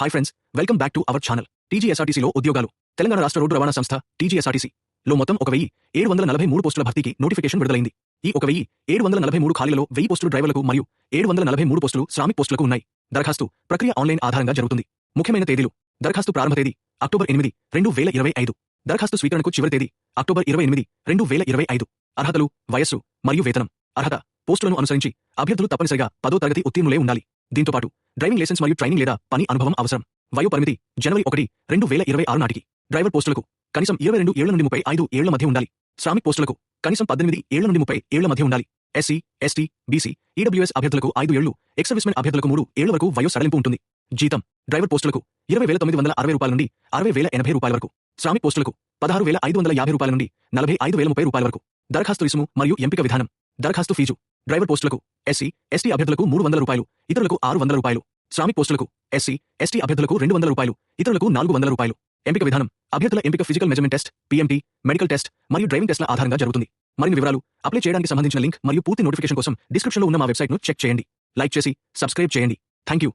Hi friends welcome back to our channel టీజీఎస్ఆర్టీసీలో ఉద్యోగాలు. తెలంగాణ రాష్ట్ర road రవాణా సంస్థ టీజీఎస్ఆర్టీసీ లో మొత్తం ఒక వెయ్యి ఏడు వందల నలభై మూడు పోస్టుల భర్తీకి నోటిఫికేషన్ విడుదలైంది. ఈ ఒక వెయ్యి ఏడు వందల నలభై మూడు ఖాళీలలో వెయ్యి పోస్టులు డ్రైవర్లకు మరియు ఏడు వందల నలభై మూడు పోస్టులు శ్రామిక్ పోస్టులకు ఉన్నాయి. దరఖాస్తు ప్రక్రియ ఆన్లైన్ ఆధారంగా జరుగుతుంది. ముఖ్యమైన తేదీలు. దరఖాస్తు ప్రారంభ తేదీ అక్టోబర్ ఎనిమిది రెండు వేల ఇరవై ఐదు. దరఖాస్తు స్వీకరణకు చివరి తేదీ అక్టోబర్ ఇరవై ఎనిమిది రెండు వేల ఇరవై ఐదు. అర్హతలు వయస్సు మరియు వేతనం. అర్హత పోస్టులను అనుసరించి అభ్యర్థులు తప్పనిసరిగా పదో తరగతి ఉత్తీర్ణులే ఉండాలి. దీంతో పాటు డ్రైవింగ్ లైసెన్స్ మరియు ట్రైనింగ్ లేదా పని అనుభవం అవసరం. వయో పరిమితి జనవరి ఒకటి రెండు వేల ఇరవై ఆరు నాటికి డ్రైవర్ పోస్టులకు కనీసం ఇరవై రెండు ఏళ్ళ నుండి ముప్పై ఐదు ఏళ్ళ మధ్య ఉండాలి. శ్రామిక్ పోస్టులకు కనీసం పద్దెనిమిది ఏళ్ళ నుండి ముప్పై ఏళ్ళ మధ్య ఉండాలి. ఎస్సీ ఎస్టీ బీసీ ఈడబ్ల్యూఎస్ అభ్యర్థులకు ఐదు ఏళ్ళు ఎక్స్ సర్వీస్మెన్ అభ్యర్థులకు మూడు ఏళ్ళ వరకు వయో సడలింపు ఉంటుంది. జీతం డ్రైవర్ పోస్టులకు ఇరవై వేల తొమ్మిది వందల అరవై రూపాయల నుండి అరవై వేల ఎనభై రూపాయల వరకు. శ్రామిక్ పోస్టులకు పదహారు వేల ఐదు వందల యాభై రూపాయల నుండి నలభై ఐదు వేల ముప్పై రూపాయల వరకు. దరఖాస్తు రుసుము మరియు ఎంపిక విధానం. దరఖాస్తు ఫీజు డ్రైవర్ పోస్టులకు ఎస్సీ ఎస్టీ అభ్యర్థులకు మూడు వందల రూపాయలు ఇతరులకు ఆరు వందల రూపాయలు శ్రామిక్ పోస్టులకు ఎస్సీ ఎస్టీ అభ్యర్థులకు రెండు వందల రూపాయలు ఇతరులకు నాలుగు వందల రూపాయలు. ఎంపిక విధానం అభ్యర్థుల ఎంపిక physical measurement test PMT medical test మరియు డ్రైవింగ్ టెస్ట్ల ఆధారంగా జరుగుతుంది. మరిన్ని వివరాలు అప్లై చేయడానికి సంబంధించిన లింక్ మరియు పూర్తి నోటిఫికేషన్ కోసం డిస్క్రిప్షన్లో ఉన్న మా వెబ్సైట్ను చెక్ చేయండి. లైక్ చేసి సబ్స్క్రైబ్ చేయండి. Thank you